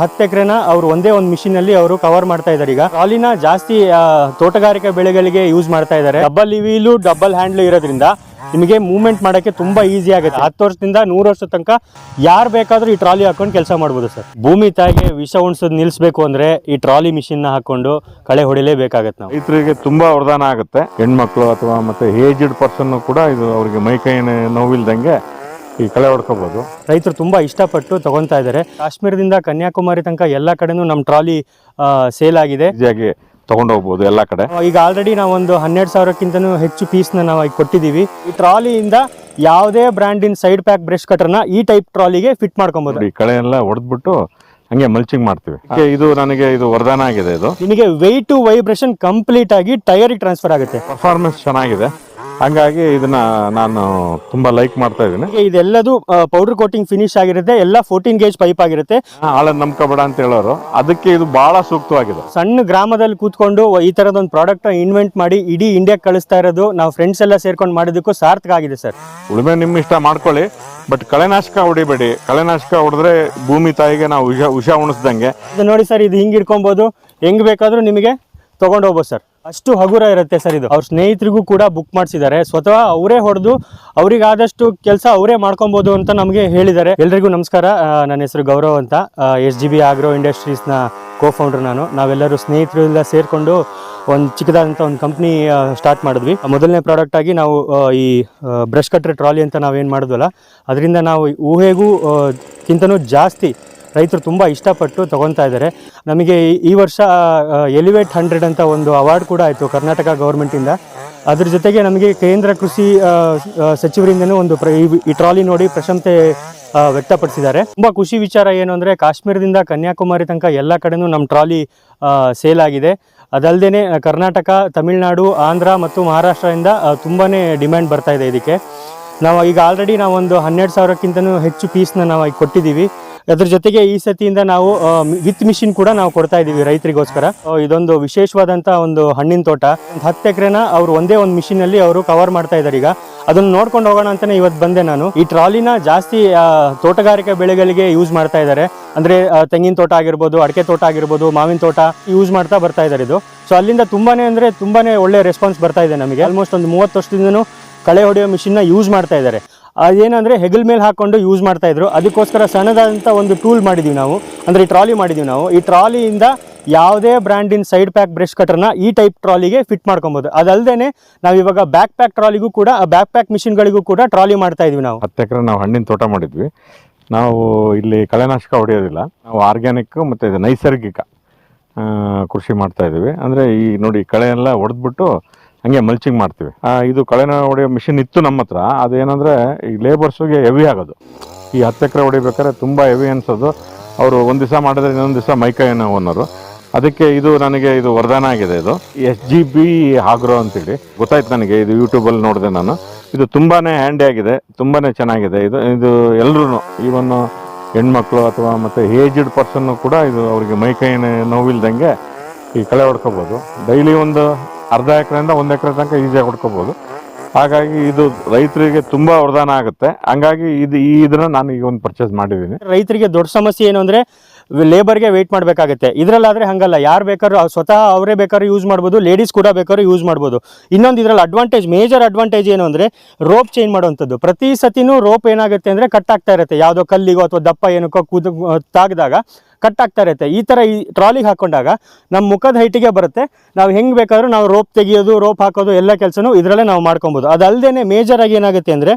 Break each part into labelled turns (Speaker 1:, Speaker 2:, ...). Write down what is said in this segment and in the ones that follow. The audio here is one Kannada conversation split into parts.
Speaker 1: ಹತ್ತು ಎಕರೆನ ಅವರು ಒಂದೇ ಒಂದು ಮಿಷಿನ್ ಅಲ್ಲಿ ಅವರು ಕವರ್ ಮಾಡ್ತಾ ಇದ್ದಾರೆ ಈಗ ಟ್ರಾಲಿನ ಜಾಸ್ತಿ ತೋಟಗಾರಿಕೆ ಬೆಳೆಗಳಿಗೆ ಯೂಸ್ ಮಾಡ್ತಾ ಇದ್ದಾರೆ ಡಬಲ್ ವೀಲು ಡಬಲ್ ಹ್ಯಾಂಡ್ಲು ಇರೋದ್ರಿಂದ ನಿಮಗೆ ಮೂವ್ಮೆಂಟ್ ಮಾಡೋಕ್ಕೆ ತುಂಬಾ ಈಸಿ ಆಗುತ್ತೆ. ಹತ್ತು ವರ್ಷದಿಂದ ನೂರು ವರ್ಷದ ತನಕ ಯಾರು ಬೇಕಾದರೂ ಈ ಟ್ರಾಲಿ ಹಾಕೊಂಡು ಕೆಲಸ ಮಾಡ್ಬೋದು ಸರ್. ಭೂಮಿ ತಾಯಿಗೆ ವಿಷ ಉಣಿಸೋದು ನಿಲ್ಲಿಸಬೇಕು ಅಂದ್ರೆ ಈ ಟ್ರಾಲಿ ಮಿಷಿನ್ ಹಾಕೊಂಡು ಕಳೆ ಹೊಡಿಲೇಬೇಕಾಗತ್ತೆ ನಾವು.
Speaker 2: ರೈತರಿಗೆ ತುಂಬಾ ವರದಾನ ಆಗುತ್ತೆ. ಹೆಣ್ಮಕ್ಳು ಅಥವಾ ಮತ್ತೆ ಏಜ್ಡ್ ಪರ್ಸನ್ ಕೂಡ ಇದು ಅವರಿಗೆ ಮೈಕೈ ನೋವಿಲ್ದಂಗೆ ಈ ಕಳೆ ಹೊಡ್ಕೋಬೋದು.
Speaker 1: ರೈತರು ತುಂಬಾ ಇಷ್ಟಪಟ್ಟು ತಗೊಂತಾ ಇದ್ದಾರೆ. ಕಾಶ್ಮೀರದಿಂದ ಕನ್ಯಾಕುಮಾರಿ ತನಕ ಎಲ್ಲ ಕಡೆನೂ ನಮ್ಮ ಟ್ರಾಲಿ ಸೇಲ್ ಆಗಿದೆ.
Speaker 2: ಈಸಿಯಾಗಿ ತಗೊಂಡೋಗ್ಬೋದು ಎಲ್ಲ ಕಡೆ.
Speaker 1: ಈಗ ಆಲ್ರೆಡಿ ನಾವು ಒಂದು ಹನ್ನೆರಡು ಸಾವಿರಕ್ಕಿಂತನೂ ಹೆಚ್ಚು ಪೀಸ್ನ ನಾವು ಈಗ ಕೊಟ್ಟಿದ್ದೀವಿ. ಈ ಟ್ರಾಲಿಯಿಂದ ಯಾವುದೇ ಬ್ರ್ಯಾಂಡಿನ ಸೈಡ್ ಪ್ಯಾಕ್ ಬ್ರಷ್ ಕಟರ್ನ ಈ ಟೈಪ್ ಟ್ರಾಲಿಗೆ ಫಿಟ್ ಮಾಡ್ಕೊಬೋದು.
Speaker 2: ಈ ಕಳೆ ಎಲ್ಲ ಹೊಡೆದ್ಬಿಟ್ಟು ಹಂಗೆ ಮಲ್ಚಿಂಗ್ ಮಾಡ್ತೀವಿ. ಇದು ನನಗೆ ಇದು ವರದಾನ ಆಗಿದೆ ಇದು.
Speaker 1: ನಿಮಗೆ ವೆಯ್ಟ್ ಟು ವೈಬ್ರೇಷನ್ ಕಂಪ್ಲೀಟ್ ಆಗಿ ಟೈರಿಗೆ ಟ್ರಾನ್ಸ್ಫರ್ ಆಗುತ್ತೆ.
Speaker 2: ಪರ್ಫಾರ್ಮೆನ್ಸ್ ಚೆನ್ನಾಗಿದೆ. ಹಂಗಾಗಿ ಇದನ್ನ ನಾನು ತುಂಬಾ ಲೈಕ್ ಮಾಡ್ತಾ ಇದ್ದೀನಿ.
Speaker 1: ಇದೆಲ್ಲದೂ ಪೌಡರ್ ಕೋಟಿಂಗ್ ಫಿನಿಶ್ ಆಗಿರುತ್ತೆ ಎಲ್ಲ ಫೋರ್ಟೀನ್ ಗೇಜ್ ಪೈಪ್ ಆಗಿರುತ್ತೆ.
Speaker 2: ಹಾಳನ್ನು ನಂಬ್ಕೋಬೇಡ ಅಂತ ಹೇಳೋರು. ಅದಕ್ಕೆ ಇದು ಬಹಳ ಸೂಕ್ತವಾಗಿದೆ.
Speaker 1: ಸಣ್ಣ ಗ್ರಾಮದಲ್ಲಿ ಕೂತ್ಕೊಂಡು ಈ ತರದ ಒಂದು ಪ್ರಾಡಕ್ಟ್ ಇನ್ವೆಂಟ್ ಮಾಡಿ ಇಡೀ ಇಂಡಿಯಾ ಕಳಿಸ್ತಾ ಇರೋದು ನಾವು ಫ್ರೆಂಡ್ಸ್ ಎಲ್ಲ ಸೇರ್ಕೊಂಡು ಮಾಡಿದ್ದಕ್ಕೂ ಸಾರ್ಥಕ ಆಗಿದೆ ಸರ್.
Speaker 2: ಉಳುಮೆ ನಿಮ್ಮ ಇಷ್ಟ ಮಾಡ್ಕೊಳ್ಳಿ ಬಟ್ ಕಳೆನಾಶಕ ಹೊಡಿಬೇಡಿ. ಕಳೆನಾಶಕ ಹೊಡೆದ್ರೆ ಭೂಮಿ ತಾಯಿಗೆ ನಾವು ಹುಷಾ ವಿಷ ಉಣಿಸ್ದಂಗೆ.
Speaker 1: ನೋಡಿ ಸರ್ ಇದು ಹಿಂಗ್ ಇಟ್ಕೊಬೋದು. ಹೆಂಗ್ ಬೇಕಾದ್ರೂ ನಿಮಗೆ ತಗೊಂಡು ಹೋಗ್ಬೋದು ಸರ್. ಅಷ್ಟು ಹಗುರ ಇರುತ್ತೆ ಸರ್ ಇದು. ಅವ್ರ ಸ್ನೇಹಿತರಿಗೂ ಕೂಡ ಬುಕ್ ಮಾಡಿಸಿದ್ದಾರೆ. ಸ್ವತಃ ಅವರೇ ಹೊಡೆದು ಅವರಿಗಾದಷ್ಟು ಕೆಲಸ ಅವರೇ ಮಾಡ್ಕೊಬೋದು ಅಂತ ನಮಗೆ ಹೇಳಿದ್ದಾರೆ. ಎಲ್ರಿಗೂ ನಮಸ್ಕಾರ. ನನ್ನ ಹೆಸರು ಗೌರವ್ ಅಂತ. ಎಸ್ ಜಿ ಬಿ ಆಗ್ರೋ ಇಂಡಸ್ಟ್ರೀಸ್ನ ಕೋ ಫೌಂಡರ್ ನಾನು. ನಾವೆಲ್ಲರೂ ಸ್ನೇಹಿತರು ಎಲ್ಲ ಸೇರಿಕೊಂಡು ಒಂದು ಚಿಕ್ಕದಾದಂಥ ಒಂದು ಕಂಪ್ನಿ ಸ್ಟಾರ್ಟ್ ಮಾಡಿದ್ವಿ. ಮೊದಲನೇ ಪ್ರಾಡಕ್ಟ್ ಆಗಿ ನಾವು ಈ ಬ್ರಷ್ ಕಟ್ರ್ ಟ್ರಾಲಿ ಅಂತ ನಾವೇನು ಮಾಡಿದ್ವಲ್ಲ, ಅದರಿಂದ ನಾವು ಊಹೆಗೂ ಕಿಂತನೂ ಜಾಸ್ತಿ ರೈತರು ತುಂಬ ಇಷ್ಟಪಟ್ಟು ತೊಗೊತಾ ಇದ್ದಾರೆ. ನಮಗೆ ಈ- ವರ್ಷ ಎಲಿವೇಟ್ ಹಂಡ್ರೆಡ್ ಅಂತ ಒಂದು ಅವಾರ್ಡ್ ಕೂಡ ಆಯಿತು ಕರ್ನಾಟಕ ಗೌರ್ಮೆಂಟಿಂದ ಅದ್ರ ಜೊತೆಗೆ ನಮಗೆ ಕೇಂದ್ರ ಕೃಷಿ ಸಚಿವರಿಂದನೂ ಒಂದು ಪ್ರ- ಈ- ಟ್ರಾಲಿ ನೋಡಿ ಪ್ರಶಂಸೆ ವ್ಯಕ್ತಪಡಿಸಿದ್ದಾರೆ. ತುಂಬ ಖುಷಿ ವಿಚಾರ ಏನು ಅಂದರೆ ಕಾಶ್ಮೀರದಿಂದ ಕನ್ಯಾಕುಮಾರಿ ತನಕ ಎಲ್ಲ ಕಡೆನೂ ನಮ್ಮ ಟ್ರಾಲಿ ಸೇಲ್ ಆಗಿದೆ. ಅದಲ್ಲದೆ ಕರ್ನಾಟಕ, ತಮಿಳುನಾಡು, ಆಂಧ್ರ ಮತ್ತು ಮಹಾರಾಷ್ಟ್ರದಿಂದ ತುಂಬಾ ಡಿಮ್ಯಾಂಡ್ ಬರ್ತಾ ಇದೆ ಇದಕ್ಕೆ. ನಾವು ಈಗ ಆಲ್ರೆಡಿ ನಾವು ಒಂದು ಹನ್ನೆರಡು ಸಾವಿರಕ್ಕಿಂತನೂ ಹೆಚ್ಚು ಪೀಸ್ನ ನಾವು ಈಗ ಕೊಟ್ಟಿದ್ದೀವಿ. ಅದ್ರ ಜೊತೆಗೆ ಈ ಸತಿಯಿಂದ ನಾವು ವಿತ್ ಮಿಷಿನ್ ಕೂಡ ನಾವು ಕೊಡ್ತಾ ಇದ್ದೀವಿ ರೈತರಿಗೋಸ್ಕರ. ಇದೊಂದು ವಿಶೇಷವಾದಂಥ ಒಂದು ಹಣ್ಣಿನ ತೋಟ. ಒಂದು ಹತ್ತು ಎಕರೆನ ಅವರು ಒಂದೇ ಒಂದು ಮಿಷಿನ್ ಅಲ್ಲಿ ಅವರು ಕವರ್ ಮಾಡ್ತಾ ಇದ್ದಾರೆ ಈಗ. ಅದನ್ನ ನೋಡ್ಕೊಂಡು ಹೋಗೋಣ ಅಂತಾನೆ ಇವತ್ತು ಬಂದೆ ನಾನು. ಈ ಟ್ರಾಲಿನ ಜಾಸ್ತಿ ತೋಟಗಾರಿಕೆ ಬೆಳೆಗಳಿಗೆ ಯೂಸ್ ಮಾಡ್ತಾ ಇದ್ದಾರೆ ಅಂದ್ರೆ ತೆಂಗಿನ ತೋಟ ಆಗಿರ್ಬೋದು, ಅಡಿಕೆ ತೋಟ ಆಗಿರ್ಬೋದು, ಮಾವಿನ ತೋಟ ಯೂಸ್ ಮಾಡ್ತಾ ಬರ್ತಾ ಇದ್ದಾರೆ ಇದು. ಸೊ ಅಲ್ಲಿಂದ ತುಂಬಾನೇ ಅಂದ್ರೆ ತುಂಬಾನೇ ಒಳ್ಳೆ ರೆಸ್ಪಾನ್ಸ್ ಬರ್ತಾ ಇದೆ ನಮಗೆ. ಆಲ್ಮೋಸ್ಟ್ ಒಂದು ಮೂವತ್ತು ವರ್ಷದಿಂದನೂ ಕಳೆ ಹೊಡೆಯೋ ಮಿಷಿನ್ನ ಯೂಸ್ ಮಾಡ್ತಾ ಇದ್ದಾರೆ ಅದೇನಂದ್ರೆ ಹೆಗಲ್ ಮೇಲೆ ಹಾಕೊಂಡು ಯೂಸ್ ಮಾಡ್ತಾ ಇದ್ರು. ಅದಕ್ಕೋಸ್ಕರ ಸಣ್ಣದಾದಂಥ ಒಂದು ಟೂಲ್ ಮಾಡಿದೀವಿ ನಾವು. ಅಂದ್ರೆ ಈ ಟ್ರಾಲಿ ಮಾಡಿದೀವಿ ನಾವು. ಈ ಟ್ರಾಲಿಯಿಂದ ಯಾವುದೇ ಬ್ರ್ಯಾಂಡಿನ ಸೈಡ್ ಪ್ಯಾಕ್ ಬ್ರಷ್ ಕಟರ್ನ ಈ ಟೈಪ್ ಟ್ರಾಲಿಗೆ ಫಿಟ್ ಮಾಡ್ಕೊಬೋದು. ಅದಲ್ಲದೆ ನಾವು ಇವಾಗ ಬ್ಯಾಕ್ ಪ್ಯಾಕ್ ಟ್ರಾಲಿಗೂ ಕೂಡ, ಆ ಬ್ಯಾಕ್ ಪ್ಯಾಕ್ ಮಿಷಿನ್ಗಳಿಗೂ ಕೂಡ ಟ್ರಾಲಿ ಮಾಡ್ತಾ ಇದೀವಿ ನಾವು.
Speaker 2: ಹತ್ತು ಎಕರೆ ನಾವು ಹಣ್ಣಿನ ತೋಟ ಮಾಡಿದ್ವಿ. ನಾವು ಇಲ್ಲಿ ಕಳೆನಾಶಕ ಹೊಡೆಯೋದಿಲ್ಲ. ನಾವು ಆರ್ಗ್ಯಾನಿಕ್ ಮತ್ತು ನೈಸರ್ಗಿಕ ಕೃಷಿ ಮಾಡ್ತಾ ಇದ್ದೀವಿ. ಅಂದರೆ ಈ ನೋಡಿ ಕಳೆ ಎಲ್ಲ ಹೊಡೆದ್ಬಿಟ್ಟು ಹಂಗೆ ಮಲ್ಚಿಂಗ್ ಮಾಡ್ತೀವಿ. ಇದು ಕಳೆನ ಹೊಡೆಯೋ ಮಿಷಿನ್ ಇತ್ತು ನಮ್ಮ ಹತ್ರ. ಅದೇನಂದರೆ, ಈ ಲೇಬರ್ಸ್ಗೆ ಹೆವಿ ಆಗೋದು. ಈ ಹತ್ತು ಎಕರೆ ಹೊಡಿಬೇಕಾದ್ರೆ ತುಂಬ ಹೆವಿ ಅನ್ಸೋದು. ಅವರು ಒಂದು ದಿವಸ ಮಾಡಿದ್ರೆ ಇನ್ನೊಂದು ದಿವಸ ಮೈಕೈ ನೋವು ಅನ್ನೋರು ಅದಕ್ಕೆ ಇದು ನನಗೆ ಇದು ವರದಾನ ಆಗಿದೆ ಇದು. ಎಸ್ ಜಿ ಬಿ ಆಗ್ರೋ ಅಂತೇಳಿ. ಗೊತ್ತಾಯ್ತು ನನಗೆ, ಇದು ಯೂಟ್ಯೂಬಲ್ಲಿ ನೋಡಿದೆ ನಾನು. ಇದು ತುಂಬಾ ಹ್ಯಾಂಡಿ ಆಗಿದೆ. ತುಂಬಾ ಚೆನ್ನಾಗಿದೆ. ಇದು ಇದು ಎಲ್ಲರೂ ಈವನ್ ಹೆಣ್ಮಕ್ಳು ಅಥವಾ ಮತ್ತು ಏಜ್ಡ್ ಪರ್ಸನ್ನು ಕೂಡ ಇದು ಅವರಿಗೆ ಮೈಕೈ ನೋವಿಲ್ದಂಗೆ ಈ ಕಳೆ ಹೊಡ್ಕೋಬೋದು. ಡೈಲಿ ಒಂದು ಅರ್ಧ ಎಕರೆಯಿಂದ ಒಂದು ಎಕರೆ ತನಕ ಈಸಿಯಾಗಿ ಹೊಡ್ಕೋಬೋದು. ಹಾಗಾಗಿ ಇದು ರೈತರಿಗೆ ತುಂಬ ವರದಾನ ಆಗುತ್ತೆ. ಹಂಗಾಗಿ ಇದು ಈ ಇದನ್ನ ನಾನು ಈಗ ಒಂದು ಪರ್ಚೇಸ್ ಮಾಡಿದ್ದೀನಿ.
Speaker 1: ರೈತರಿಗೆ ದೊಡ್ಡ ಸಮಸ್ಯೆ ಏನು ಅಂದ್ರೆ ಲೇಬರ್ಗೆ ವೆಯ್ಟ್ ಮಾಡಬೇಕಾಗುತ್ತೆ. ಇದರಲ್ಲಾದರೆ ಹಂಗಲ್ಲ. ಯಾರು ಬೇಕಾದ್ರೂ ಸ್ವತಃ ಅವರೇ ಬೇಕಾದ್ರೂ ಯೂಸ್ ಮಾಡ್ಬೋದು ಲೇಡೀಸ್ ಕೂಡ ಬೇಕಾದ್ರೂ ಯೂಸ್ ಮಾಡ್ಬೋದು. ಇನ್ನೊಂದು ಇದರಲ್ಲಿ ಅಡ್ವಾಂಟೇಜ್ ಮೇಜರ್ ಅಡ್ವಾಂಟೇಜ್ ಏನು ಅಂದರೆ ರೋಪ್ ಚೇಂಜ್ ಮಾಡುವಂಥದ್ದು. ಪ್ರತಿ ಸತಿನೂ ರೋಪ್ ಏನಾಗುತ್ತೆ ಅಂದ್ರೆ ಕಟ್ ಆಗ್ತಾ ಇರುತ್ತೆ. ಯಾವುದೋ ಕಲ್ಲಿಗೋ ಅಥವಾ ದಪ್ಪ ಏನಕ್ಕೋ ಕೂದ, ತಾಗಿದಾಗ ಕಟ್ ಆಗ್ತಾ ಇರುತ್ತೆ. ಈ ಥರ ಈ ಟ್ರಾಲಿಗೆ ಹಾಕೊಂಡಾಗ ನಮ್ಮ ಮುಖದ ಹೈಟಿಗೆ ಬರುತ್ತೆ. ನಾವು ಹೆಂಗೆ ಬೇಕಾದ್ರೂ ನಾವು ರೋಪ್ ತೆಗಿಯೋದು ರೋಪ್ ಹಾಕೋದು ಎಲ್ಲ ಕೆಲಸನೂ ಇದರಲ್ಲೇ ನಾವು ಮಾಡ್ಕೊಬೋದು. ಅದಲ್ಲದೆ ಮೇಜರ್ ಆಗಿ ಏನಾಗುತ್ತೆ ಅಂದರೆ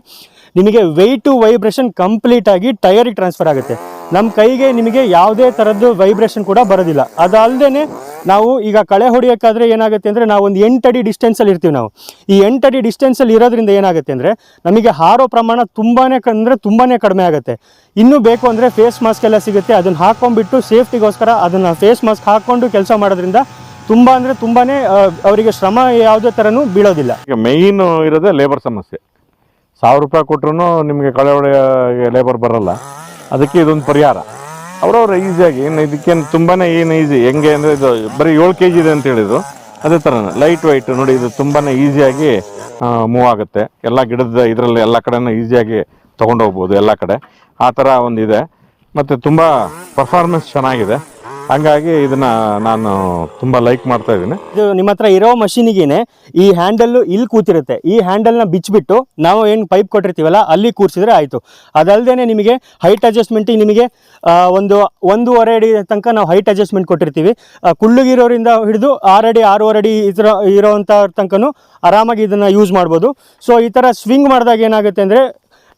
Speaker 1: ನಿಮಗೆ ವೆಯ್ಟು ವೈಬ್ರೇಷನ್ ಕಂಪ್ಲೀಟ್ ಆಗಿ ಟೈರಿಗೆ ಟ್ರಾನ್ಸ್ಫರ್ ಆಗುತ್ತೆ. ನಮ್ಮ ಕೈಗೆ ನಿಮಗೆ ಯಾವುದೇ ಥರದ್ದು ವೈಬ್ರೇಷನ್ ಕೂಡ ಬರೋದಿಲ್ಲ. ಅದಲ್ಲದೆ ನಾವು ಈಗ ಕಳೆ ಹೊಡಿಯೋಕ್ಕಾದರೆ ಏನಾಗುತ್ತೆ ಅಂದರೆ ನಾವು ಒಂದು ಎಂಟಡಿ ಡಿಸ್ಟೆನ್ಸಲ್ಲಿ ಇರ್ತೀವಿ ನಾವು. ಈ ಎಂಟಡಿ ಡಿಸ್ಟೆನ್ಸಲ್ಲಿ ಇರೋದ್ರಿಂದ ಏನಾಗುತ್ತೆ ಅಂದರೆ ನಮಗೆ ಹಾರೋ ಪ್ರಮಾಣ ತುಂಬಾ ಅಂದರೆ ತುಂಬಾ ಕಡಿಮೆ ಆಗುತ್ತೆ. ಇನ್ನೂ ಬೇಕು ಅಂದರೆ ಫೇಸ್ ಮಾಸ್ಕ್ ಎಲ್ಲ ಸಿಗುತ್ತೆ. ಅದನ್ನು ಹಾಕೊಂಡ್ಬಿಟ್ಟು ಸೇಫ್ಟಿಗೋಸ್ಕರ ಅದನ್ನು ಫೇಸ್ ಮಾಸ್ಕ್ ಹಾಕ್ಕೊಂಡು ಕೆಲಸ ಮಾಡೋದ್ರಿಂದ ತುಂಬ ಅಂದರೆ ತುಂಬಾ ಅವರಿಗೆ ಶ್ರಮ ಯಾವುದೇ ಥರನೂ ಬೀಳೋದಿಲ್ಲ.
Speaker 2: ಈಗ ಮೇಯ್ನ್ ಇರೋದೇ ಲೇಬರ್ ಸಮಸ್ಯೆ. ಸಾವಿರ ರೂಪಾಯಿ ಕೊಟ್ಟರು ನಿಮಗೆ ಕಳೆ ಹೊಡೆಯ ಲೇಬರ್ ಬರಲ್ಲ. ಅದಕ್ಕೆ ಇದೊಂದು ಪರಿಹಾರ. ಅವ್ರವ್ರ ಈಸಿಯಾಗಿ ಏನು ಇದಕ್ಕೇನು ತುಂಬಾ ಏನು ಈಸಿ ಹೆಂಗೆ ಅಂದರೆ ಇದು ಬರೀ ಏಳು ಕೆ ಜಿ ಇದೆ ಅಂತ ಹೇಳಿದ್ರು. ಅದೇ ಥರ ಲೈಟ್ ವೈಟ್ ನೋಡಿ ಇದು ತುಂಬಾ ಈಸಿಯಾಗಿ ಮೂವ್ ಆಗುತ್ತೆ. ಎಲ್ಲ ಗಿಡದ ಇದರಲ್ಲಿ ಎಲ್ಲ ಕಡೆನೂ ಈಸಿಯಾಗಿ ತೊಗೊಂಡೋಗ್ಬೋದು ಎಲ್ಲ ಕಡೆ. ಆ ಥರ ಒಂದಿದೆ. ಮತ್ತು ತುಂಬ ಪರ್ಫಾರ್ಮೆನ್ಸ್ ಚೆನ್ನಾಗಿದೆ. ಹಂಗಾಗಿ ಇದನ್ನ ನಾನು ತುಂಬಾ ಲೈಕ್ ಮಾಡ್ತಾ ಇದ್ದೀನಿ.
Speaker 1: ಇದು ನಿಮ್ಮ ಹತ್ರ ಇರೋ ಮಷೀನಿಗೇನೆ ಈ ಹ್ಯಾಂಡಲ್ ಇಲ್ಲಿ ಕೂತಿರುತ್ತೆ. ಈ ಹ್ಯಾಂಡಲ್ನ ಬಿಚ್ಚಿಬಿಟ್ಟು ನಾವು ಏನು ಪೈಪ್ ಕೊಟ್ಟಿರ್ತೀವಲ್ಲ, ಅಲ್ಲಿ ಕೂರಿಸಿದ್ರೆ ಆಯಿತು. ಅದಲ್ಲದೆ ನಿಮಗೆ ಹೈಟ್ ಅಡ್ಜಸ್ಟ್ಮೆಂಟಿಗೆ ನಿಮಗೆ ಒಂದು ಒಂದೂವರೆ ಅಡಿ ತನಕ ನಾವು ಹೈಟ್ ಅಡ್ಜಸ್ಟ್ಮೆಂಟ್ ಕೊಟ್ಟಿರ್ತೀವಿ. ಕುಳ್ಳುಗಿರೋರಿಂದ ಹಿಡಿದು ಆರು ಅಡಿ, ಆರೂವರೆ ಅಡಿ ಥರ ಇರೋವಂಥ ತನಕನೂ ಆರಾಮಾಗಿ ಇದನ್ನು ಯೂಸ್ ಮಾಡ್ಬೋದು. ಸೊ ಈ ಥರ ಸ್ವಿಂಗ್ ಮಾಡಿದಾಗ ಏನಾಗುತ್ತೆ ಅಂದರೆ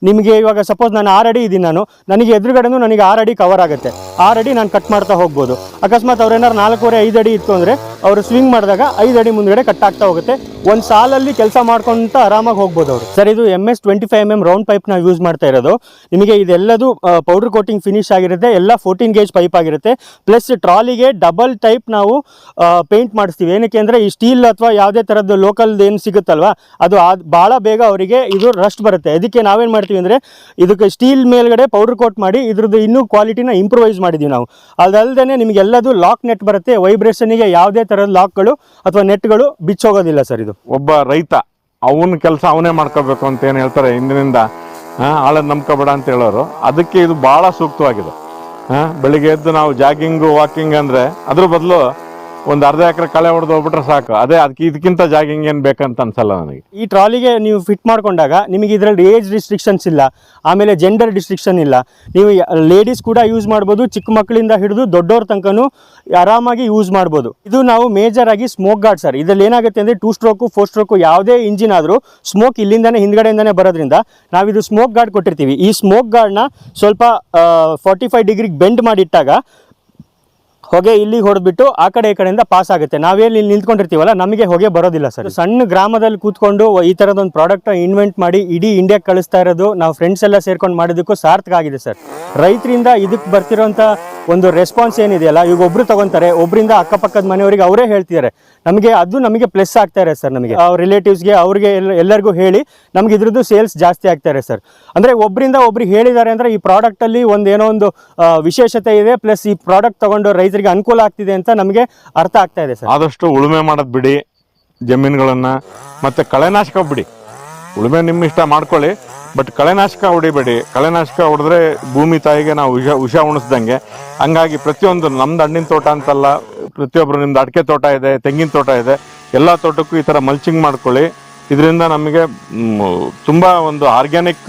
Speaker 1: ನಿಮಗೆ ಇವಾಗ ಸಪೋಸ್ ನಾನು ಆರ್ ಅಡಿ ಇದ್ದೀನಿ ನಾನು, ನನಗೆ ಎದುರುಗಡೆನೂ ನನಗೆ ಆರ್ ಅಡಿ ಕವರ್ ಆಗುತ್ತೆ. ಆರ್ ಅಡಿ ನಾನು ಕಟ್ ಮಾಡ್ತಾ ಹೋಗ್ಬೋದು. ಅಕಸ್ಮಾತ್ ಅವ್ರು ಏನಾರು ನಾಲ್ಕೂವರೆ ಐದು ಅಡಿ ಇತ್ತು ಅಂದರೆ ಅವರು ಸ್ವಿಂಗ್ ಮಾಡಿದಾಗ ಐದು ಅಡಿ ಮುಂದ್ಗಡೆ ಕಟ್ ಆಗ್ತಾ ಹೋಗುತ್ತೆ. ಒಂದು ಸಾಲಲ್ಲಿ ಕೆಲಸ ಮಾಡ್ಕೊಂತ ಆರಾಮಾಗಿ ಹೋಗ್ಬೋದು ಅವರು. ಸರ್, ಇದು M S twenty five M M round pipe ನಾವು ಯೂಸ್ ಮಾಡ್ತಾ ಇರೋದು. ನಿಮಗೆ ಇದೆಲ್ಲದು ಪೌಡರ್ ಕೋಟಿಂಗ್ ಫಿನಿಶ್ ಆಗಿರುತ್ತೆ. ಎಲ್ಲ ಫೋರ್ಟೀನ್ ಗೇಜ್ ಪೈಪ್ ಆಗಿರುತ್ತೆ. ಪ್ಲಸ್ ಟ್ರಾಲಿಗೆ ಡಬಲ್ ಟೈಪ್ ನಾವು ಪೇಂಟ್ ಮಾಡಿಸ್ತೀವಿ. ಏನಕ್ಕೆ ಅಂದರೆ ಈ ಸ್ಟೀಲ್ ಅಥವಾ ಯಾವುದೇ ಥರದ್ದು ಲೋಕಲ್ ಏನು ಸಿಗುತ್ತಲ್ವಾ, ಅದು ಬಹಳ ಬೇಗ ಅವರಿಗೆ ಇದು ರಸ್ಟ್ ಬರುತ್ತೆ. ಅದಕ್ಕೆ ನಾವೇನು ಮಾಡ್ತೀವಿ ಅಂದರೆ, ಇದಕ್ಕೆ ಸ್ಟೀಲ್ ಮೇಲ್ಗಡೆ ಪೌಡರ್ ಕೋಟ್ ಮಾಡಿ, ಇದ್ರದ್ದು ಇನ್ನೂ ಕ್ವಾಲಿಟಿನ ಇಂಪ್ರೂವೈಸ್ ಮಾಡಿದ್ದೀವಿ ನಾವು. ಅದಲ್ಲದೆ ನಿಮಗೆ ಎಲ್ಲದು ಲಾಕ್ ನೆಟ್ ಬರುತ್ತೆ. ವೈಬ್ರೇಷನ್ಗೆ ಯಾವುದೇ ಥರದ ಲಾಕ್ಗಳು ಅಥವಾ ನೆಟ್ಗಳು ಬಿಚ್ಚೋಗೋದಿಲ್ಲ ಸರ್ ಇದು.
Speaker 2: ಒಬ್ಬ ರೈತ, ಅವನ ಕೆಲಸ ಅವನೇ ಮಾಡ್ಕೋಬೇಕು ಅಂತ ಏನು ಹೇಳ್ತಾರೆ ಹಿಂದಿನಿಂದ ಆಳನ್ನು ನಂಬ್ಕೋಬೇಡ ಅಂತ ಹೇಳೋರು, ಅದಕ್ಕೆ ಇದು ಬಹಳ ಸೂಕ್ತವಾಗಿದೆ. ಬೆಳಿಗ್ಗೆ ಎದ್ದು ನಾವು ಜಾಗಿಂಗು, ವಾಕಿಂಗ್ ಅಂದ್ರೆ ಅದ್ರ ಬದಲು ಒಂದು ಅರ್ಧ ಎಕರೆ ಕಳೆ ಹೊಡೆದು ಹೋಗ್ಬಿಟ್ರೆ ಸಾಕು. ಅದೇ ಅದಕ್ಕೆ ಇದಕ್ಕಿಂತ ಜಾಗಿಂಗ್ ಏನು ಬೇಕಂತ ಅನ್ಸಲ್ಲ ನನಗೆ.
Speaker 1: ಈ ಟ್ರಾಲಿಗೆ ನೀವು ಫಿಟ್ ಮಾಡ್ಕೊಂಡಾಗ ನಿಮಗೆ ಇದರಲ್ಲಿ ಏಜ್ ರಿಸ್ಟ್ರಿಕ್ಷನ್ಸ್ ಇಲ್ಲ, ಆಮೇಲೆ ಜೆಂಡರ್ ರಿಸ್ಟ್ರಿಕ್ಷನ್ ಇಲ್ಲ. ನೀವು ಲೇಡೀಸ್ ಕೂಡ ಯೂಸ್ ಮಾಡ್ಬೋದು, ಚಿಕ್ಕ ಮಕ್ಕಳಿಂದ ಹಿಡಿದು ದೊಡ್ಡವ್ರ ತನಕನೂ ಆರಾಮಾಗಿ ಯೂಸ್ ಮಾಡ್ಬೋದು. ಇದು ನಾವು ಮೇಜರ್ ಆಗಿ ಸ್ಮೋಕ್ ಗಾರ್ಡ್ ಸರ್ ಇದರಲ್ಲಿ ಏನಾಗುತ್ತೆ ಅಂದರೆ ಟೂ ಸ್ಟ್ರೋಕು ಫೋರ್ ಸ್ಟ್ರೋಕು ಯಾವುದೇ ಇಂಜಿನ್ ಆದರೂ ಸ್ಮೋಕ್ ಇಲ್ಲಿಂದನೇ, ಹಿಂದ್ಗಡೆಯಿಂದನೇ ಬರೋದ್ರಿಂದ ನಾವಿದು ಸ್ಮೋಕ್ ಗಾರ್ಡ್ ಕೊಟ್ಟಿರ್ತೀವಿ. ಈ ಸ್ಮೋಕ್ ಗಾರ್ಡ್ನ ಸ್ವಲ್ಪ ಫಾರ್ಟಿ ಫೈವ್ ಡಿಗ್ರಿಗೆ ಬೆಂಡ್ ಮಾಡಿಟ್ಟಾಗ ಹೊಗೆ ಇಲ್ಲಿಗೆ ಹೊಡೆದ್ಬಿಟ್ಟು ಆ ಕಡೆ ಈ ಕಡೆಯಿಂದ ಪಾಸ್ ಆಗುತ್ತೆ. ನಾವೇನು ಇಲ್ಲಿ ನಿಂತ್ಕೊಂಡಿರ್ತೀವಲ್ಲ, ನಮಗೆ ಹೊಗೆ ಬರೋದಿಲ್ಲ ಸರ್. ಸಣ್ಣ ಗ್ರಾಮದಲ್ಲಿ ಕೂತ್ಕೊಂಡು ಈ ಥರದೊಂದು ಪ್ರಾಡಕ್ಟ್ ಇನ್ವೆಂಟ್ ಮಾಡಿ ಇಡೀ ಇಂಡಿಯಾಗೆ ಕಳಿಸ್ತಾ ಇರೋದು ನಾವು ಫ್ರೆಂಡ್ಸ್ ಎಲ್ಲ ಸೇರ್ಕೊಂಡು ಮಾಡೋದಕ್ಕೂ ಸಾರ್ಥಕ ಆಗಿದೆ ಸರ್. ರೈತರಿಂದ ಇದಕ್ಕೆ ಬರ್ತಿರೋಂಥ ಒಂದು ರೆಸ್ಪಾನ್ಸ್ ಏನಿದೆಯಲ್ಲ, ಈಗ ಒಬ್ರು ತಗೊಂತಾರೆ ಒಬ್ಬರಿಂದ ಅಕ್ಕಪಕ್ಕದ ಮನೆಯವರಿಗೆ ಅವರೇ ಹೇಳ್ತಿದ್ದಾರೆ. ನಮಗೆ ಅದು ನಮಗೆ ಪ್ಲಸ್ ಆಗ್ತಾ ಇದೆ ಸರ್ ನಮಗೆ. ಅವ್ರ ರಿಲೇಟಿವ್ಸ್ಗೆ ಅವ್ರಿಗೆ ಎಲ್ಲ, ಎಲ್ಲರಿಗೂ ಹೇಳಿ ನಮ್ಗೆ ಇದ್ರದ್ದು ಸೇಲ್ಸ್ ಜಾಸ್ತಿ ಆಗ್ತಾ ಇದೆ ಸರ್ ಅಂದರೆ ಒಬ್ಬರಿಂದ ಒಬ್ರಿಗೆ ಹೇಳಿದ್ದಾರೆ ಅಂದರೆ ಈ ಪ್ರಾಡಕ್ಟಲ್ಲಿ ಒಂದು ಏನೋ ಒಂದು ವಿಶೇಷತೆ ಇದೆ ಪ್ಲಸ್ ಈ ಪ್ರಾಡಕ್ಟ್ ತಗೊಂಡು ರೈತರಿಗೆ ಅನುಕೂಲ ಆಗ್ತಿದೆ ಅಂತ ನಮಗೆ ಅರ್ಥ ಆಗ್ತಾ ಇದೆ ಸರ್
Speaker 2: ಆದಷ್ಟು ಉಳುಮೆ ಮಾಡೋದು ಬಿಡಿ, ಜಮೀನುಗಳನ್ನು, ಮತ್ತು ಕಳೆನಾಶಕ ಬಿಡಿ. ಉಳುಮೆ ನಿಮ್ಮ ಇಷ್ಟ ಮಾಡ್ಕೊಳ್ಳಿ ಬಟ್ ಕಳೆನಾಶಕ ಹೊಡಿಬೇಡಿ. ಕಳೆನಾಶಕ ಹೊಡೆದ್ರೆ ಭೂಮಿ ತಾಯಿಗೆ ನಾವು ವಿಷ ವಿಷ ಉಣಿಸ್ದಂಗೆ. ಹಂಗಾಗಿ ಪ್ರತಿಯೊಂದು ನಮ್ದು ಹಣ್ಣಿನ ತೋಟ ಅಂತಲ್ಲ ಪ್ರತಿಯೊಬ್ಬರು ನಿಮ್ದು ಅಡಿಕೆ ತೋಟ ಇದೆ ತೆಂಗಿನ ತೋಟ ಇದೆ ಎಲ್ಲ ತೋಟಕ್ಕೂ ಈ ಥರ ಮಲ್ಚಿಂಗ್ ಮಾಡ್ಕೊಳ್ಳಿ. ಇದರಿಂದ ನಮಗೆ ತುಂಬ ಒಂದು ಆರ್ಗ್ಯಾನಿಕ್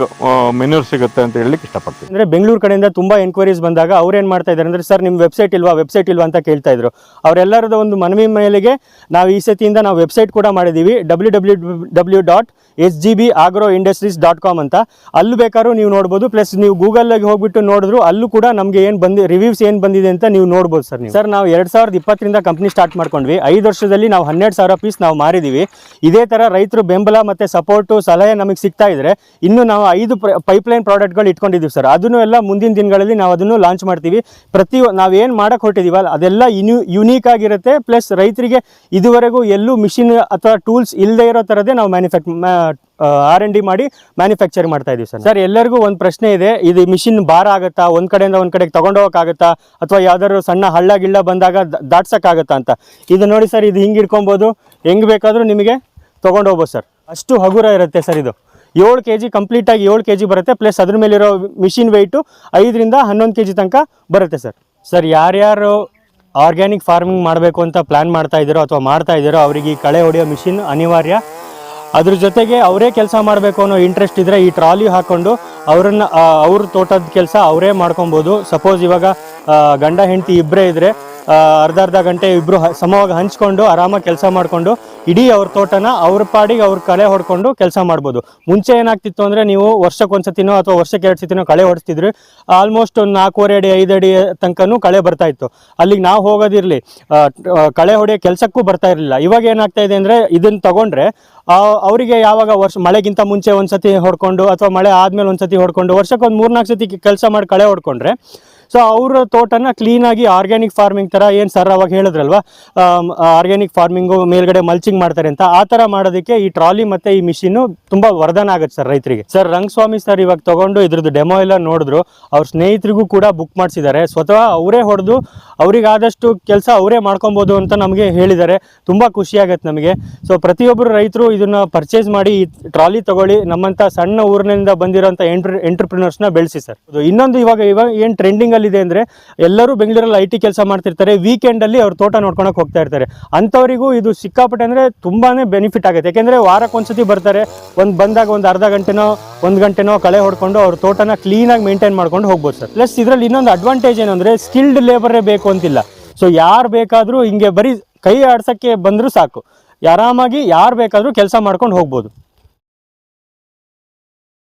Speaker 2: ಮೆನ್ಯೂರ್ ಸಿಗುತ್ತೆ ಅಂತ ಹೇಳಲಿಕ್ಕೆ ಇಷ್ಟಪಡ್ತೀನಿ.
Speaker 1: ಅಂದ್ರೆ ಬೆಂಗಳೂರು ಕಡೆಯಿಂದ ತುಂಬಾ ಎನ್ಕ್ವೈರೀಸ್ ಬಂದಾಗ ಅವ್ರು ಏನ್ ಮಾಡ್ತಾ ಇದ್ದಾರೆ ಅಂದ್ರೆ ಸರ್ ನಿಮ್ಮ ವೆಬ್ಸೈಟ್ ಇಲ್ವಾ? ವೆಬ್ಸೈಟ್ ಇಲ್ವಾ? ಅಂತ ಕೇಳ್ತಾ ಇದ್ರು. ಅವರೆಲ್ಲರದ ಒಂದು ಮನವಿ ಮೇಲೆಗೆ ನಾವು ಈ ಸತಿಯಿಂದ ನಾವು ವೆಬ್ಸೈಟ್ ಕೂಡ ಮಾಡಿದ್ದೀವಿ W W W dot S G B Agro Industries dot com ಅಂತ. ಅಲ್ಲಿ ಬೇಕಾದ್ರೂ ನೀವು ನೋಡ್ಬೋದು. ಪ್ಲಸ್ ನೀವು ಗೂಗಲ್ಗೆ ಹೋಗ್ಬಿಟ್ಟು ನೋಡಿದ್ರು ಅಲ್ಲೂ ಕೂಡ ನಮಗೆ ಏನು ಬಂದಿ ರಿವ್ಯೂಸ್ ಏನು ಬಂದಿದೆ ಅಂತ ನೀವು ನೋಡ್ಬೋದು ಸರ್ ನೀವು. ಸರ್ ನಾವು ಎರಡು ಸಾವಿರದ ಇಪ್ಪತ್ತರಿಂದ ಕಂಪ್ನಿ ಸ್ಟಾರ್ಟ್ ಮಾಡ್ಕೊಂಡ್ವಿ. ಐದು ವರ್ಷದಲ್ಲಿ ನಾವು ಹನ್ನೆರಡು ಸಾವಿರ ಪೀಸ್ ನಾವು ಮಾರಿದ್ದೀವಿ ಇದೇ ಥರ ರೈತರು ಬೆಂಬಲ ಮತ್ತು ಸಪೋರ್ಟು, ಸಲಹೆ ನಮಗೆ ಸಿಗ್ತಾ ಇದ್ರೆ ಇನ್ನು ನಾವು ಐದು ಪೈಪ್ಲೈನ್ ಪ್ರಾಡಕ್ಟ್ಗಳು ಇಟ್ಕೊಂಡಿದ್ದೀವಿ ಸರ್. ಅದನ್ನು ಎಲ್ಲ ಮುಂದಿನ ದಿನಗಳಲ್ಲಿ ನಾವು ಅದನ್ನು ಲಾಂಚ್ ಮಾಡ್ತೀವಿ. ಪ್ರತಿ ನಾವು ಏನು ಮಾಡಕ್ಕೆ ಹೊಟ್ಟಿದ್ದೀವಲ್ಲ ಅದೆಲ್ಲ ಇನ್ಯೂ ಯುನೀಕ್ ಆಗಿರುತ್ತೆ. ಪ್ಲಸ್ ರೈತರಿಗೆ ಇದುವರೆಗೂ ಎಲ್ಲೂ ಮಿಷಿನ್ ಅಥವಾ ಟೂಲ್ಸ್ ಇಲ್ಲದೆ ಇರೋ ಥರದೇ ನಾವು ಮ್ಯಾನುಫ್ಯಾಕ್ಚರ್ ಆರ್ ಎನ್ ಡಿ ಮಾಡಿ ಮ್ಯಾನುಫ್ಯಾಕ್ಚರ್ ಮಾಡ್ತಾ ಇದೀವಿ ಸರ್. ಸರ್, ಎಲ್ಲರಿಗೂ ಒಂದು ಪ್ರಶ್ನೆ ಇದೆ. ಇದು ಮಿಷಿನ್ ಭಾರ ಆಗುತ್ತಾ? ಒಂದು ಕಡೆಯಿಂದ ಒಂದು ಕಡೆಗೆ ತಗೊಂಡೋಗಕ್ಕಾಗತ್ತಾ ಅಥವಾ ಯಾವ್ದಾದ್ರು ಸಣ್ಣ ಹಳ್ಳ ಗಿಳ್ಳ ಬಂದಾಗ ದಾಟ್ಸಕ್ಕಾಗತ್ತಾ ಅಂತ? ಇದು ನೋಡಿ ಸರ್, ಇದು ಹಿಂಗೆ ಇಟ್ಕೊಬೋದು. ಹೆಂಗೆ ಬೇಕಾದರೂ ನಿಮಗೆ ತೊಗೊಂಡು ಹೋಗ್ಬೋದು ಸರ್. ಅಷ್ಟು ಹಗುರ ಇರುತ್ತೆ ಸರ್ ಇದು. ಏಳು ಕೆ ಜಿ ಕಂಪ್ಲೀಟಾಗಿ ಏಳು ಕೆ ಜಿ ಬರುತ್ತೆ ಪ್ಲಸ್ ಅದ್ರ ಮೇಲಿರೋ ಮಿಷಿನ್ ವೆಯ್ಟು ಐದರಿಂದ ಹನ್ನೊಂದು ಕೆ ಜಿ ತನಕ ಬರುತ್ತೆ ಸರ್. ಸರ್, ಯಾರ್ಯಾರು ಆರ್ಗ್ಯಾನಿಕ್ ಫಾರ್ಮಿಂಗ್ ಮಾಡಬೇಕು ಅಂತ ಪ್ಲ್ಯಾನ್ ಮಾಡ್ತಾ ಇದ್ದೀರೋ ಅಥವಾ ಮಾಡ್ತಾ ಇದ್ದೀರೋ ಅವರಿಗೆ ಈ ಕಳೆ ಹೊಡೆಯೋ ಮಿಷಿನ್ ಅನಿವಾರ್ಯ. ಅದ್ರ ಜೊತೆಗೆ ಅವರೇ ಕೆಲಸ ಮಾಡಬೇಕು ಅನ್ನೋ ಇಂಟ್ರೆಸ್ಟ್ ಇದ್ದರೆ ಈ ಟ್ರಾಲಿ ಹಾಕ್ಕೊಂಡು ಅವ್ರನ್ನ ಅವ್ರ ತೋಟದ ಕೆಲಸ ಅವರೇ ಮಾಡ್ಕೊಬೋದು. ಸಪೋಸ್ ಇವಾಗ ಗಂಡ, ಹೆಂಡತಿ ಇಬ್ಬರೇ ಇದ್ದರೆ ಅರ್ಧ ಅರ್ಧ ಗಂಟೆ ಇಬ್ಬರು ಸಮವಾಗಿ ಹಂಚ್ಕೊಂಡು ಆರಾಮಾಗಿ ಕೆಲಸ ಮಾಡಿಕೊಂಡು ಇಡೀ ಅವ್ರ ತೋಟನ ಅವ್ರ ಪಾಡಿಗೆ ಅವ್ರ ಕಳೆ ಹೊಡ್ಕೊಂಡು ಕೆಲಸ ಮಾಡ್ಬೋದು. ಮುಂಚೆ ಏನಾಗ್ತಿತ್ತು ಅಂದರೆ ನೀವು ವರ್ಷಕ್ಕೆ ಒಂದ್ಸತಿನೋ ಅಥವಾ ವರ್ಷಕ್ಕೆ ಎರಡು ಸತಿನೋ ಕಳೆ ಹೊಡಿಸ್ತಿದ್ರು. ಆಲ್ಮೋಸ್ಟ್ ಒಂದು ನಾಲ್ಕೂವರೆ ಅಡಿ, ಐದು ಅಡಿ ತನಕನೂ ಕಳೆ ಬರ್ತಾ ಇತ್ತು. ಅಲ್ಲಿಗೆ ನಾವು ಹೋಗೋದಿರಲಿ. ಕಳೆ ಹೊಡೆಯೋ ಕೆಲಸಕ್ಕೂ ಬರ್ತಾ ಇರಲಿಲ್ಲ. ಇವಾಗ ಏನಾಗ್ತಾ ಇದೆ ಅಂದರೆ ಇದನ್ನು ತಗೊಂಡ್ರೆ ಅವರಿಗೆ ಯಾವಾಗ ವರ್ಷ, ಮಳೆಗಿಂತ ಮುಂಚೆ ಒಂದು ಸತಿ ಹೊಡ್ಕೊಂಡು ಅಥವಾ ಮಳೆ ಆದಮೇಲೆ ಒಂದು ಸತಿ ಹೊಡ್ಕೊಂಡು ವರ್ಷಕ್ಕೆ ಒಂದು ಮೂರ್ನಾಲ್ಕು ಸತಿ ಕೆಲಸ ಮಾಡಿ ಕಳೆ ಹೊಡ್ಕೊಂಡ್ರೆ ಸೊ ಅವರ ತೋಟನ ಕ್ಲೀನಾಗಿ ಆರ್ಗ್ಯಾನಿಕ್ ಫಾರ್ಮಿಂಗ್ ಥರ ಏನು ಸರ್ ಅವಾಗ ಹೇಳಿದ್ರಲ್ವಾ? ಆರ್ಗ್ಯಾನಿಕ್ ಫಾರ್ಮಿಂಗು ಮೇಲ್ಗಡೆ ಮಲ್ಚಿಂಗ್ ಮಾಡ್ತಾರೆ ಅಂತ. ಆ ಥರ ಮಾಡೋದಕ್ಕೆ ಈ ಟ್ರಾಲಿ ಮತ್ತು ಈ ಮಿಷಿನ್ನು ತುಂಬ ವರದಾನ ಆಗುತ್ತೆ ಸರ್ ರೈತರಿಗೆ. ಸರ್ ರಂಗಸ್ವಾಮಿ ಸರ್ ಇವಾಗ ತಗೊಂಡು ಇದ್ರದ್ದು ಡೆಮೋ ಎಲ್ಲ ನೋಡಿದ್ರು. ಅವ್ರ ಸ್ನೇಹಿತರಿಗೂ ಕೂಡ ಬುಕ್ ಮಾಡಿಸಿದ್ದಾರೆ. ಸ್ವತಃ ಅವರೇ ಹೊಡೆದು ಅವರಿಗಾದಷ್ಟು ಕೆಲಸ ಅವರೇ ಮಾಡ್ಕೊಬೋದು ಅಂತ ನಮಗೆ ಹೇಳಿದ್ದಾರೆ. ತುಂಬ ಖುಷಿ ಆಗತ್ತೆ ನಮಗೆ. ಸೊ ಪ್ರತಿಯೊಬ್ಬರು ರೈತರು ಇದನ್ನ ಪರ್ಚೇಸ್ ಮಾಡಿ ಈ ಟ್ರಾಲಿ ತಗೊಳ್ಳಿ. ನಮ್ಮಂಥ ಸಣ್ಣ ಊರಿನಿಂದ ಬಂದಿರೋಂಥ ಎಂಟ್ರ್ ಎಂಟರ್ಪ್ರಿನರ್ಸ್ನ ಬೆಳೆಸಿ ಸರ್ ಇನ್ನೊಂದು ಇವಾಗ ಇವಾಗ ಏನು ಟ್ರೆಂಡಿಂಗ್ ಹೆಂಗಲ್ಲಿದೆ ಅಂದರೆ ಎಲ್ಲರೂ ಬೆಂಗಳೂರಲ್ಲಿ ಐ ಟಿ ಕೆಲಸ ಮಾಡ್ತಿರ್ತಾರೆ. ವೀಕೆಂಡಲ್ಲಿ ಅವ್ರ ತೋಟ ನೋಡ್ಕೊಳಕ್ಕೆ ಹೋಗ್ತಾ ಇರ್ತಾರೆ. ಅಂಥವರಿಗೂ ಇದು ಸಿಕ್ಕಾಪಟ್ಟೆ ಅಂದರೆ ತುಂಬಾ ಬೆನಿಫಿಟ್ ಆಗುತ್ತೆ. ಯಾಕೆಂದರೆ ವಾರಕ್ಕೊಂದ್ಸತಿ ಬರ್ತಾರೆ. ಒಂದು ಬಂದಾಗ ಒಂದು ಅರ್ಧ ಗಂಟೆನೋ, ಒಂದು ಗಂಟೆನೋ ಕಳೆ ಹೊಡ್ಕೊಂಡು ಅವ್ರ ತೋಟನ ಕ್ಲೀನಾಗಿ ಮೇಂಟೈನ್ ಮಾಡ್ಕೊಂಡು ಹೋಗ್ಬೋದು ಸರ್. ಪ್ಲಸ್ ಇದರಲ್ಲಿ ಇನ್ನೊಂದು ಅಡ್ವಾಂಟೇಜ್ ಏನು ಸ್ಕಿಲ್ಡ್ ಲೇಬರೇ ಬೇಕು ಅಂತಿಲ್ಲ. ಸೊ ಯಾರು ಬೇಕಾದರೂ ಹಿಂಗೆ ಬರೀ ಕೈ ಆಡ್ಸೋಕ್ಕೆ ಬಂದರೂ ಸಾಕು. ಆರಾಮಾಗಿ ಯಾರು ಬೇಕಾದರೂ ಕೆಲಸ ಮಾಡ್ಕೊಂಡು ಹೋಗ್ಬೋದು.